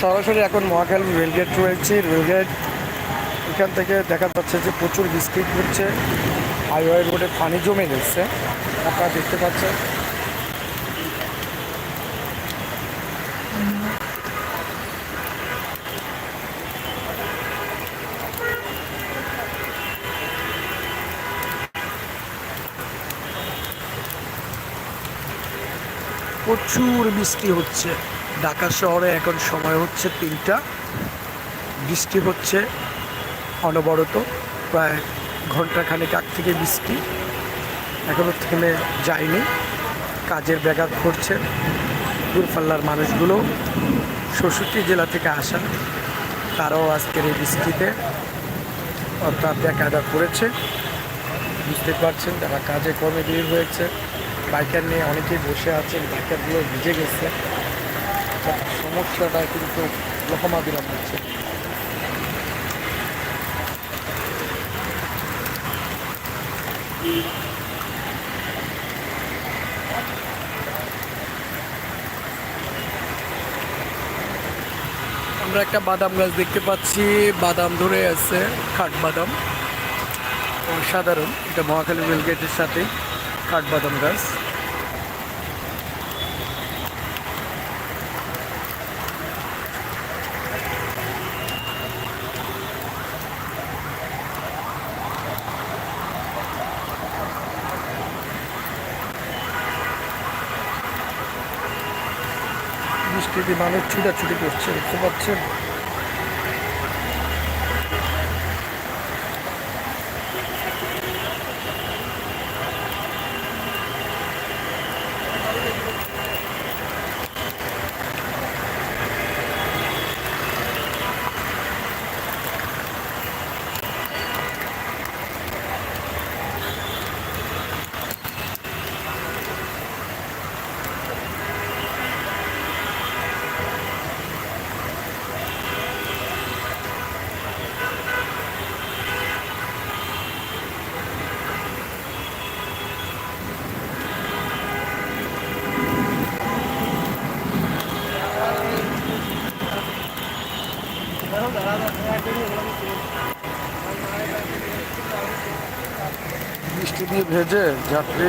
সরাসরি এখন মহাখালী রেলগেট রয়েছে। রেলগেট এখান থেকে দেখা যাচ্ছে যে প্রচুর বিস্কিট হচ্ছে। হাইওয়ে রোডে পানি জমে গেছে। আপনারা দেখতে পাচ্ছেন। প্রচুর বৃষ্টি হচ্ছে। ঢাকা শহরে এখন সময় হচ্ছে তিনটা। বৃষ্টি হচ্ছে অনবরত, প্রায় ঘন্টাখানেক আগ থেকে বৃষ্টি। এখনও থেমে যায়নি। কাজের ব্যাঘাত ঘটছে দূরপাল্লার মানুষগুলো। ষষ্ঠী জেলা থেকে আসা, তারাও আজকের এই বৃষ্টিতে অর্থাৎ ব্যাঘাত পড়েছে বুঝতে পারছেন তারা কাজে কর্মে বের হয়েছে। বাইকার নিয়ে অনেকেই বসে আছেন, বাইকারগুলো ভিজে গেছে। সমস্যাটা কিন্তু লহমাবিরাম হচ্ছে আমরা একটা বাদাম গাছ দেখতে পাচ্ছি, বাদাম ধরে আছে, খাট বাদাম। সাধারণ এটা মহাখালী রেলগেটের সাথে কাঠবাদাম গাছ। বৃষ্টিতে মানুষ ছুটাছুটি করছে দেখতে পাচ্ছেন? বৃষ্টি দিয়ে ভেজে যাত্রী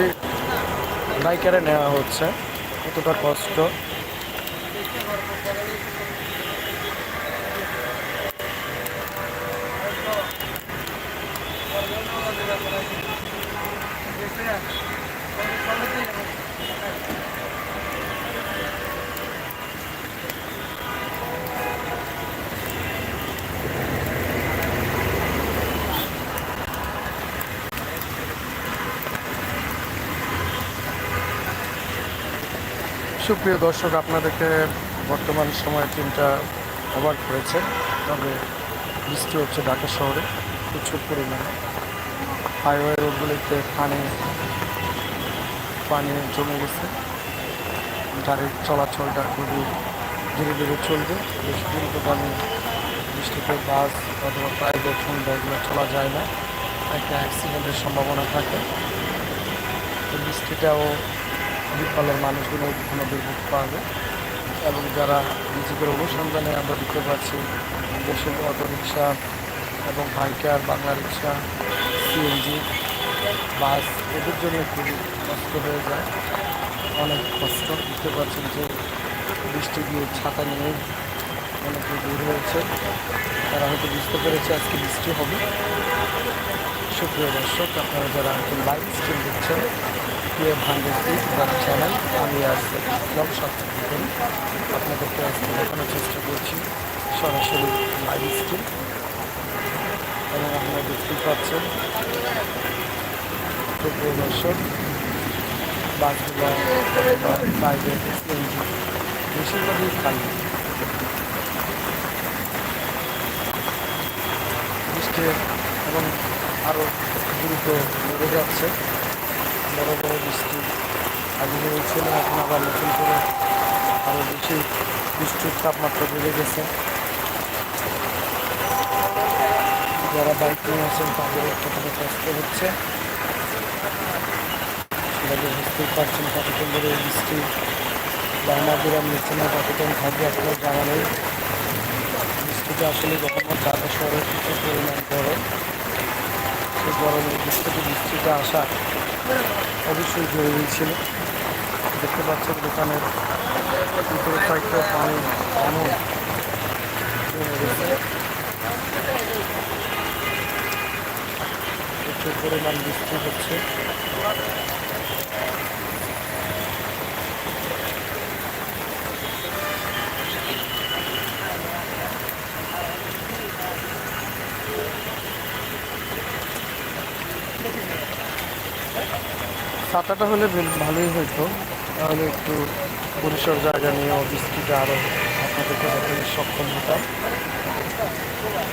বাইকারে নেওয়া হচ্ছে। কতটা কষ্ট। সুপ্রিয় দর্শক, আপনাদেরকে বর্তমান সময়ে তিনটা অবাক করেছে। তবে বৃষ্টি হচ্ছে ঢাকা শহরে, প্রচুর পরিমাণে। হাইওয়ে রোডগুলিতে পানি পানি জমে গেছে। গাড়ির চলাচলটা খুবই ধীরে ধীরে চলবে। বেশি দ্রুত পানি, বৃষ্টিতে বাস অথবা প্রাইভেট হোন্ডা এগুলো চলা যায় না। একটা অ্যাক্সিডেন্টের সম্ভাবনা থাকে। বৃষ্টিটাও দূরপাল্লার মানুষগুলো কোনো দুর্ভোগ পাবে এবং যারা নিজেদের অনুসন্ধানে আমরা দেখতে পাচ্ছি, দেশের অটোরিকশা এবং biker Bangla rickshaw CNG, bus, এদের জন্য খুবই কষ্ট হয়ে যায়। অনেক কষ্ট বুঝতে পারছেন যে বৃষ্টি দিয়ে ছাতা নিয়ে অনেকে দূর হয়েছে। তারা হয়তো বুঝতে পেরেছে আজকে বৃষ্টি হবে। সুপ্রিয় দর্শক, আপনারা যারা এখন লাইভ স্ট্রিম পিএম তার চ্যানেল আমি আজ ইসলাম সাথে করি আপনাদেরকে আজকে দেখানোর চেষ্টা করছি সরাসরি লাইভ স্ট্রিম এবং আপনারা দেখতেই পাচ্ছেন দর্শক, বাসগুলো সিএনজি বেশিরভাগই খালি। বৃষ্টি এবং আরও দ্রুত বেড়ে যাচ্ছে। আগে হয়েছিল এখন আবার নতুন করে আরও বেশি বৃষ্টির তাপমাত্রা বেড়ে গেছে। যারা বাইক নিয়ে আছেন তাদের কতটা কষ্ট হচ্ছে। বুঝতেই পারছেন, কতক্ষণ ধরে বৃষ্টি বারমাদিরাম নিচ্ছে না কতক্ষণ থাকবে আপনার জানা নেই। আজকে আসলে মোহাম্মদ ঢাকা শহরে প্রচুর পরিমাণ গরম, সেই গরমের থেকে বৃষ্টিটা আসা অবশ্যই জরুরি ছিল। দেখতে পাচ্ছেন দোকানের ভিতরে কয়েকটা পানি প্রচুর পরিমাণ বৃষ্টি হচ্ছে। ছাতাটা হলে ভালোই হতো। তাহলে একটু পরিসর জায়গা নিয়ে বৃষ্টিটা আরও আপনাদেরকে দেখাতে সক্ষম হতাম।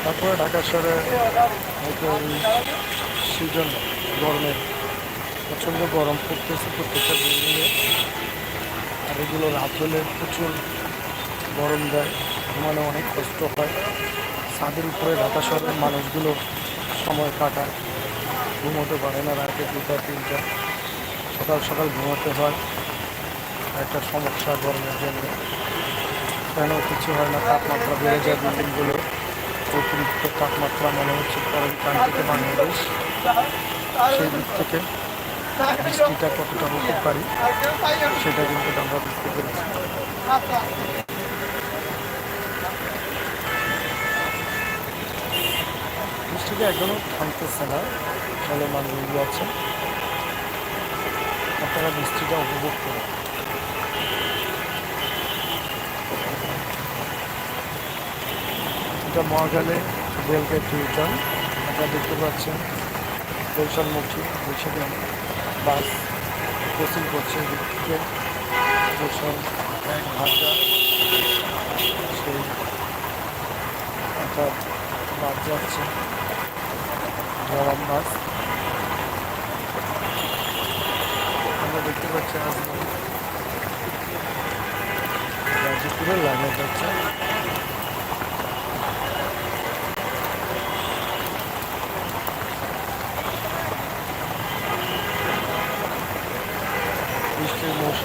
তারপরে ঢাকা শহরে হয়তো সিজন গরমের প্রচণ্ড গরম পড়তেছে প্রত্যেকটা বিল্ডিংয়ে আর এগুলো রাত হলে প্রচুর গরম দেয় ঘুমানো অনেক কষ্ট হয়। ছাদের উপরে ঢাকা শহরের মানুষগুলো সময় কাটায়, ঘুমোতে পারে না রাতে দুটা, তিনটা। সকাল সকাল ঘুমাতে হয়। একটা সমস্যা গরমের জন্য। কেন কিছু হয় না, তাপমাত্রা বেড়ে যায় বিল্ডিংগুলো অতিরিক্ত তাপমাত্রা মনে হচ্ছে পরের কান্ট্রিতে বাংলাদেশ। সেই দিক থেকে বৃষ্টিটা কতটা হতে পারি, সেটা কিন্তু আমরা বুঝতে পেরেছি। বৃষ্টিটা একদমই থামতেছে না, ভালো মানুষগুলো আছে। আপনারা বৃষ্টিটা উপভোগ করুন। এটা মহাগালে রেলগেট রিটার্ন আপনারা দেখতে পাচ্ছেন বৈশালমুখী বৈশালী বাস ক্রসিং করছে বাস যাচ্ছে বাস আমরা দেখতে পাচ্ছি আজকে গাজীপুরের লাইনে যাচ্ছে।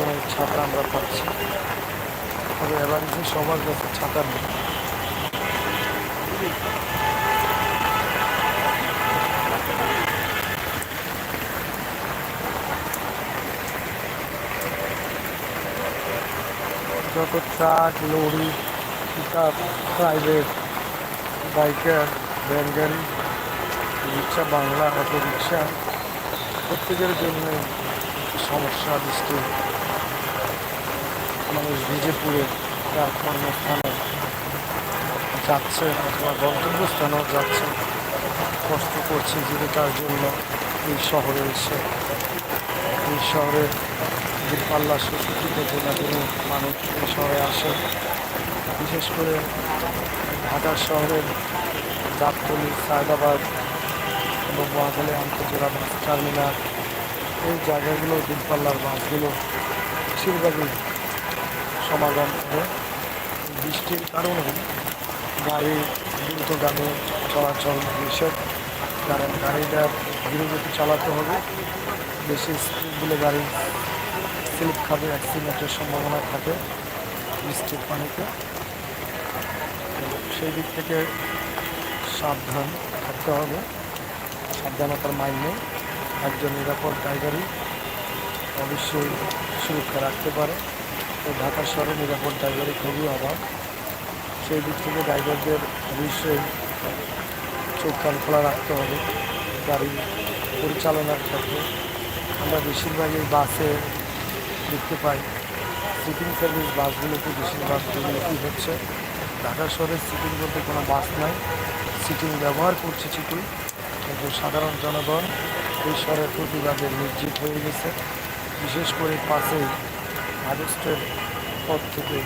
মৌসুমে ছাতা আমরা পাচ্ছি। তবে এবার সবার কাছে ছাতা নেই। যত truck, lorry pick up private, biker van গাড়ি রিক্সা, বাংলা অটো রিক্সা প্রত্যেকের জন্য সমস্যা বৃষ্টি মানুষ ভিজে পুড়ে তার কর্মস্থানে যাচ্ছে অথবা গন্তব্যস্থানেও যাচ্ছে, কষ্ট করছে জীবিকার জন্য এই শহরে এসে। এই শহরে দূরপাল্লা সুশিক্ষিত জেলাগুলো মানুষ এই শহরে আসে। বিশেষ করে ঢাকা শহরের গাবতলি সায়দাবাদ এবং মহাখালী আন্তর্জেলা বাস টার্মিনাল, এই জায়গাগুলো, দূরপাল্লার বাসগুলো বেশিরভাগই সমাগম করে বৃষ্টির কারণে গাড়ি দ্রুতগামী চলাচল নিষেধ কারণ গাড়িটা ধীরগতি চালাতে হবে। বেশি স্পিড দিলে গাড়ি স্লিপ খাবে অ্যাক্সিডেন্টের সম্ভাবনা থাকে বৃষ্টির পানিতে। সেই দিক থেকে সাবধান থাকতে হবে। সাবধানতার মাইনে একজন নিরাপদ ড্রাইভারই অবশ্যই সুরক্ষা রাখতে পারে। তো ঢাকা শহরে নিরাপদ ড্রাইভারের খুবই অভাব। সেই দিক থেকে ড্রাইভারদের অবশ্যই চোখ কান খোলা রাখতে হবে। গাড়ি পরিচালনার ক্ষেত্রে আমরা বেশিরভাগই বাসে দেখতে পাই। সিটিং সার্ভিস বাসগুলোতে বেশিরভাগ দুর্নীতি হচ্ছে। ঢাকা শহরে সিটিং বলতে কোনো বাস নাই। সিটিং ব্যবহার করছে ঠিকই, কিন্তু সাধারণ জনগণ এই শহরের প্রতিবাদে নির্জিত হয়ে গেছে। বিশেষ করে পাঁচই আগস্টের পর থেকে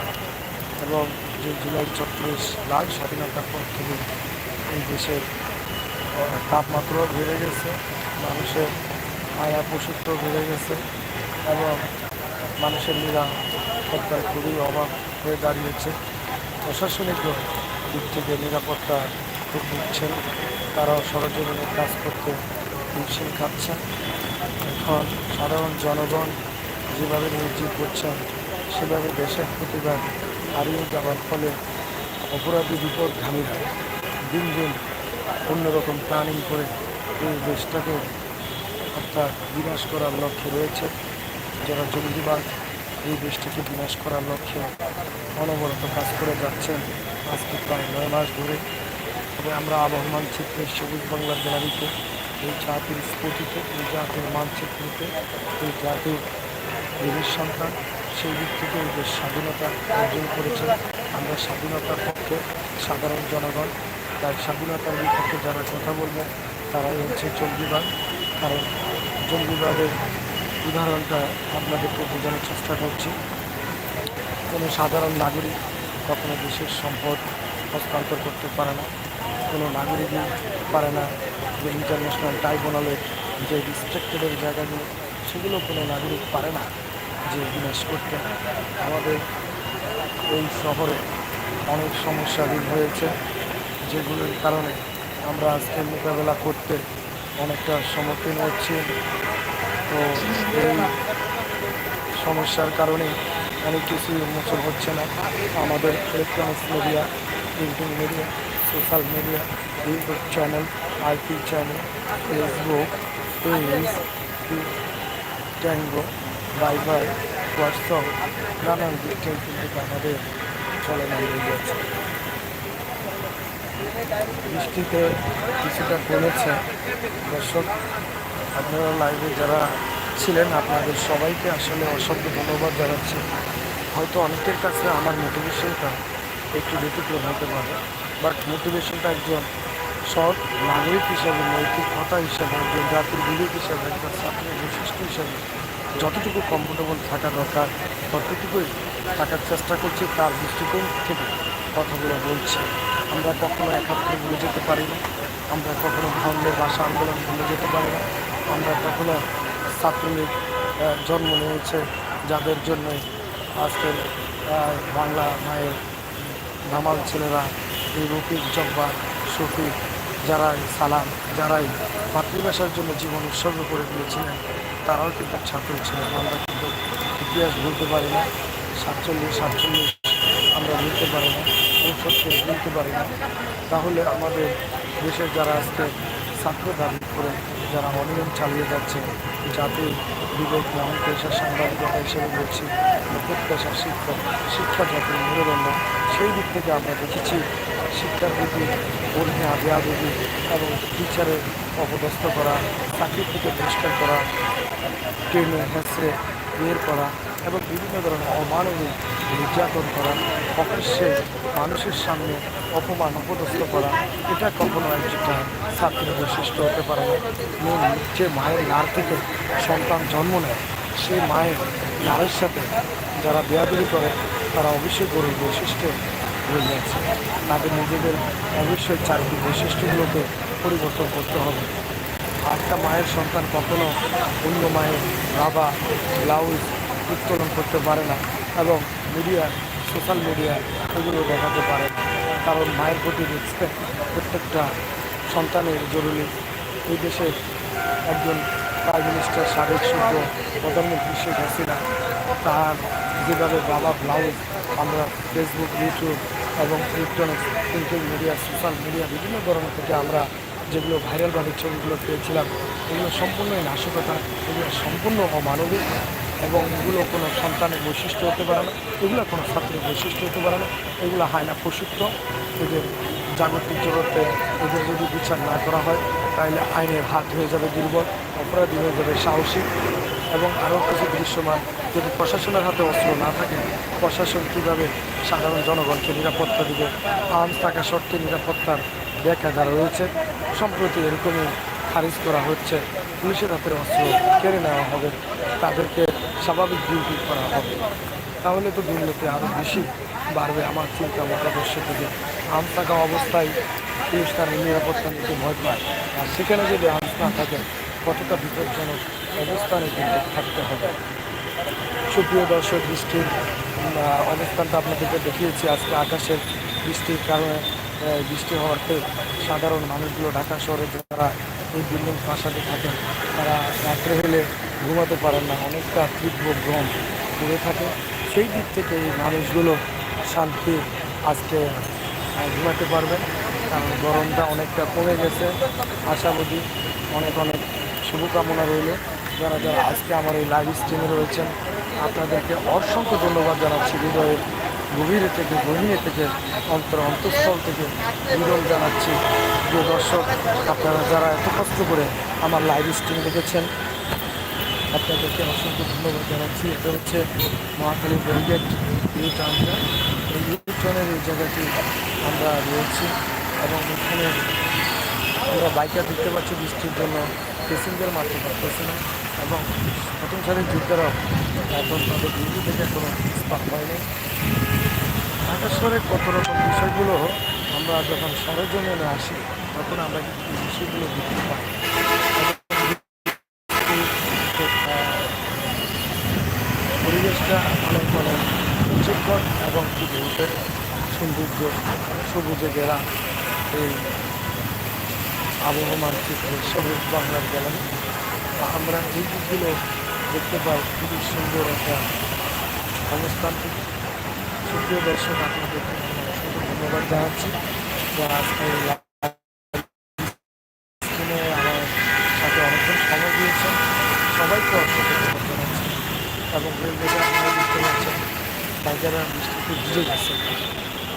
এবং যে জুলাই চব্বিশ লাল স্বাধীনতার পর থেকে এই দেশের তাপমাত্রাও বেড়ে গেছে, মানুষের মায়া পশুত্ব বেড়ে গেছে এবং মানুষের নিরাপত্তার খুবই অভাব হয়ে দাঁড়িয়েছে। প্রশাসনিক দিক থেকে নিরাপত্তা খুব দিচ্ছেন তারাও সরজমিনে কাজ করতে হিমশিম খাচ্ছেন। এখন সাধারণ জনগণ যেভাবে নিয়োজিত করছেন সেভাবে দেশের প্রতিবাদ হারিয়ে যাওয়ার ফলে অপরাধী বিপদ বিপদগামীরা দিন দিন অন্যরকম প্ল্যানিং করে এই দেশটাকে অর্থাৎ বিনাশ করার লক্ষ্যে রয়েছে। যারা জঙ্গিবাদ, এই দেশটাকে বিনাশ করার লক্ষ্যে অনবরত কাজ করে যাচ্ছেন, আজকে প্রায় নয় মাস ধরে। তবে আমরা আবহমান চিত্রে সবুজ বাংলার গ্যালারিতে, এই জাতির স্ফুটিতে এই জাতির মানচিত্রতে, এই জাতির বীরের সন্তান, সেই দিক থেকে এই স্বাধীনতা অর্জন করেছে আমরা স্বাধীনতার পক্ষে সাধারণ জনগণ, তাই স্বাধীনতার বিপক্ষে যারা কথা বলবে তারাই হচ্ছে জঙ্গিবাদ। কারণ জঙ্গিবাদের উদাহরণটা আপনাদেরকে বোঝানোর চেষ্টা করছি। কোনো সাধারণ নাগরিক কখনো দেশের সম্পদ হস্তান্তর করতে পারে না। কোনো নাগরিকই পারে না যে ইন্টারন্যাশনাল ট্রাইব্যুনালের যে রিস্ট্রিক্টেডের জায়গাগুলো সেগুলো কোনো নাগরিক পারে না যে বিনাশ করতে আমাদের এই শহরে অনেক সমস্যা দূর হয়েছে, যেগুলোর কারণে আমরা আজকে মোকাবেলা করতে অনেকটা সম্মুখীন হচ্ছি। তো এই সমস্যার কারণে অনেক কিছু উন্মোচন হচ্ছে না। আমাদের electronics media printing media social media YouTube channel IP channel Facebook page Tango Viber WhatsApp নানান দিক থেকে কিন্তু আমাদের চলমান যাচ্ছে বৃষ্টিতে কিছুটা কমেছে। দর্শক, আপনারা লাইভে যারা ছিলেন, আপনাদের সবাইকে আসলে অসংখ্য ধন্যবাদ জানাচ্ছি। হয়তো অনেকের কাছে আমার মোটিভেশনটা একটু ব্যতিক্রম হতে পারে বাট মোটিভেশনটা একজন সৎ নাগরিক হিসাবে নৈতিকতা হিসাবে একজন জাতির বিবেক হিসাবে একজন ছাত্রের বৈশিষ্ট্য হিসাবে যতটুকু কমফোর্টেবল থাকা দরকার ততটুকুই থাকার চেষ্টা করছি তার দৃষ্টিকোণ থেকে কথাগুলো বলছি। আমরা কখনো একাত্তর ভুলে যেতে পারি না আমরা কখনো ধর্মের ভাষা আন্দোলন ভুলে যেতে পারি না আমরা কখনো ছাত্রলীগ জন্ম নিয়েছে যাদের জন্য আজকের আহ, বাংলা মায়ের ধামাল ছেলেরা এই রফিক জব্বা শফিক যারাই সালাম, যারাই মাতৃভাষার জন্য জীবন উৎসর্গ করে দিয়েছিলেন, তারাও কিন্তু ছাত্র ছিলেন। আমরা কিন্তু ইতিহাস ভুলতে পারি না, সাতচল্লিশ সাতচল্লিশ আমরা ভুলতে পারি না উনসত্তর ভুলতে পারি না। তাহলে আমাদের দেশের যারা আজকে ছাত্র দাবি করে, যারা অনিয়ম চালিয়ে যাচ্ছে, জাতির বিবেক মহান পেশা সাংবাদিকতা হিসেবে বলছি প্রত্যাশা শিক্ষক, শিক্ষা জাতির মেরুদণ্ড, সেই দিক থেকে আমরা দেখেছি শিক্ষার প্রতি অনীহা বেয়াদবি এবং টিচারের অপদস্থ করা চাকরি থেকে বহিষ্কার করা, ট্রেনে হেসড়ে বের করা এবং বিভিন্ন ধরনের অমানবিক নির্যাতন করা প্রকাশ্যে মানুষের সামনে অপমান, অপদস্থ করা, এটা কখনো একটা ছাত্রের বৈশিষ্ট্য হতে পারে না। যে মায়ের নার থেকে সন্তান জন্ম নেয়, সেই মায়ের নারের সাথে যারা বেয়াদবি করে, তারা অবশ্যই গরুর বৈশিষ্ট্য যাচ্ছে। তাদের নিজেদের অবশ্যই চারটি বৈশিষ্ট্যগুলোকে পরিবর্তন করতে হবে। একটা মায়ের সন্তান কখনো অন্য মায়ের রাবা, ব্লাউজ উত্তোলন করতে পারে না এবং মিডিয়া, সোশ্যাল মিডিয়া এগুলো দেখাতে পারে কারণ মায়ের প্রতি রেসপেক্ট প্রত্যেকটা সন্তানের জরুরি। এই দেশের একজন প্রাইম মিনিস্টার সাবেক শুদ্ধ প্রধানমন্ত্রী শেখ হাসিনা, তার যেভাবে বাবা ব্লাউজ আমরা ফেসবুক ইউটিউব এবং electronics printing media social media বিভিন্ন ধরনের থেকে আমরা যেগুলো ভাইরালভাবে ছবিগুলো পেয়েছিলাম, এগুলো সম্পূর্ণই নাশকতা, এগুলো সম্পূর্ণ অমানবিক এবং এগুলো কোনো সন্তানের বৈশিষ্ট্য হতে পারে না, এগুলো কোনো ছাত্রের বৈশিষ্ট্য হতে পারে না, এগুলো হয় না প্রসিদ্ধ, এদের জাগতিক জগতে এদের যদি বিচার না করা হয়, তাহলে আইনের হাত হয়ে যাবে দুর্বল, অপরাধী হয়ে যাবে সাহসী এবং আরও কিছু দৃশ্যমান যদি প্রশাসনের হাতে অস্ত্র না থাকে, প্রশাসন কীভাবে সাধারণ জনগণকে নিরাপত্তা দিবে? আর্মস থাকা সত্ত্বে নিরাপত্তার ব্যাখ্যা রয়েছে। সম্প্রতি এরকমই খারিজ করা হচ্ছে। পুলিশের হাতের অস্ত্র কেড়ে নেওয়া হবে। তাদেরকে স্বাভাবিক ডিউটি করা হবে। তাহলে তো দুর্নীতি আরও বেশি বাড়বে আমার চিন্তা মতাদর্শ থেকে। আম থাকা অবস্থায় পুলিশ তার নিরাপত্তা নিতে ভয় পায়। আর সেখানে যদি আর্মস না থাকে, কতটা বিপজ্জনক অবস্থানে কিন্তু থাকতে হবে। সুপ্রিয় দর্শক, বৃষ্টির অবস্থানটা আপনাদেরকে দেখিয়েছি। আজকে আকাশের বৃষ্টির কারণে বৃষ্টি হওয়াতে সাধারণ মানুষগুলো ঢাকা শহরে যারা এই বিল্ডিং প্রাসাদে থাকেন, তারা রাত্রে হলে ঘুমাতে পারেন না। অনেকটা তীব্র ভ্রম পড়ে থাকে। সেই দিক থেকে এই মানুষগুলো শান্তি আজকে ঘুমাতে পারবেন কারণ গরমটা অনেকটা কমে গেছে। আশাবাদী অনেক অনেক শুভকামনা রইল। যারা যারা আজকে আমার এই লাইভ স্ট্রিমে রয়েছেন, আপনাদেরকে অসংখ্য ধন্যবাদ জানাচ্ছি। হৃদয়ের গভীরে থেকে গভীরে থেকে, অন্তর, অন্তঃস্থল থেকে বিরল জানাচ্ছি। প্রিয় দর্শক, আপনারা যারা এত কষ্ট করে আমার লাইভ স্ট্রিম দেখেছেন, আপনাদেরকে অসংখ্য ধন্যবাদ জানাচ্ছি। এটা হচ্ছে মহাখালী ব্যারিগেট ইউ টাউনটা। এই ইউ এই জায়গাটি আমরা রয়েছি এবং এখানে আমরা বাইকার দেখতে পাচ্ছি বৃষ্টির জন্য। প্যাসেঞ্জার মারতে পারতেছে এবং প্রথম সারির যুদ্ধেরাও এখন তাদের ডিউটি থেকে কোনো ইস্পাত হয়নি ঢাকা শহরে কত রকম বিষয়গুলো আমরা যখন সরজমিনে আসি, তখন আমরা কিন্তু বিষয়গুলো দেখতে পাই। পরিবেশটা অনেক অনেক উচ্চকর এবং বলতে সৌন্দর্য, সবুজে ঘেরা এই আবহাওয়া মানচিত্র সবুজ বাংলার গ্যালারি। আমরা এই দিকগুলো দেখতে পাই, খুবই সুন্দর একটা অবস্থান সুপ্রিয় দর্শক, আপনাদের অসংখ্য ধন্যবাদ জানাচ্ছি। যারা আজকে আমার সাথে অনেকক্ষণ সময় দিয়েছেন, সবাইকে অসংখ্য ধন্যবাদ জানাচ্ছি। এবং রেলওয়েতে আপনারা দেখতে পাচ্ছেন বাইকাররা বৃষ্টিতে ভিজে গেছে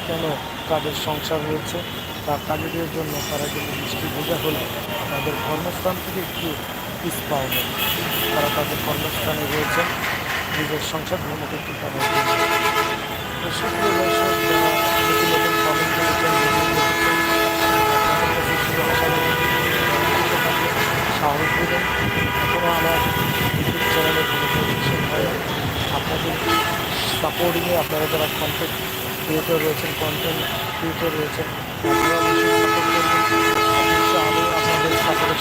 কেন তাদের সংসার রয়েছে তার কাজের জন্য তারা কিন্তু বৃষ্টি ভেজা হলে, তাদের কর্মস্থান থেকে একটু পিস পাওয়া তারা তাদের কর্মস্থানে রয়েছেন নিজের সংসার ধর্ম করতে তারা এগিয়ে যাচ্ছে। তো সুপ্রিয় দর্শক যারা নতুন নতুন কমেন্ট করেছেন হয় আপনাদের সাপোর্টিংয়ে আপনারা যারা কন্টেন্ট ক্রিয়েটর রয়েছেন কন্টেন্ট ক্রিয়েটর রয়েছেন, আপনারা অবশ্যই সাপোর্ট করবেন অবশ্যই আমি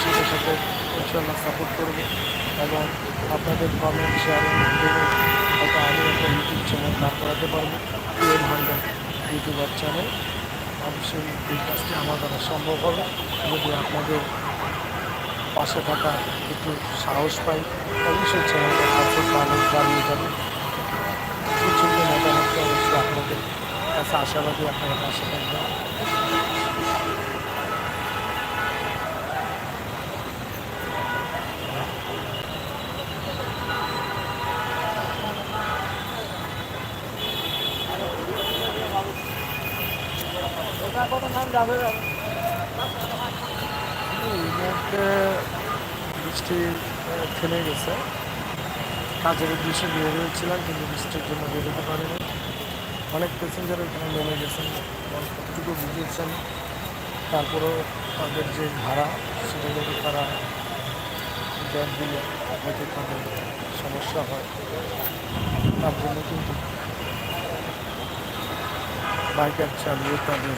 সাথে সাথে ইনশাল্লাহ সাপোর্ট করব এবং আপনাদের কমেন্ট শেয়ারিং দেবেন হয়তো আমি একটা ইউটিউব চ্যানেল দাঁড় করাতে পারব। টুয়েলভ হান্ড্রেড ইউটিউবার চ্যানেল অবশ্যই এই কাজটি আমার দ্বারা সম্ভব হবে। যদি আপনাদের পাশে থাকা একটু সাহস পাই অবশ্যই চ্যানেলটা সাপোর্ট মানুষ বাড়িয়ে যাবে। কিছু মতামত অবশ্যই আপনাদের কাছে আশাবাদী আপনারা পাশে থাকবেন বৃষ্টি থেমে গেছে। কাজের উদ্দেশ্যে বের হয়েছিলাম, কিন্তু বৃষ্টির জন্য বেরোতে পারিনি। অনেক প্যাসেঞ্জার এখানে নেমে গেছেন এবং কতটুকু বুঝিয়েছেন তারপরেও তাদের যে ভাড়া, সেটা তারা ব্যাগ দিলে হয়তো তাদের সমস্যা হয়। তার জন্য কিন্তু বাইকার চালিয়ে তাদের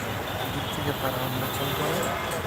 থেকে পারা আমরা চলতে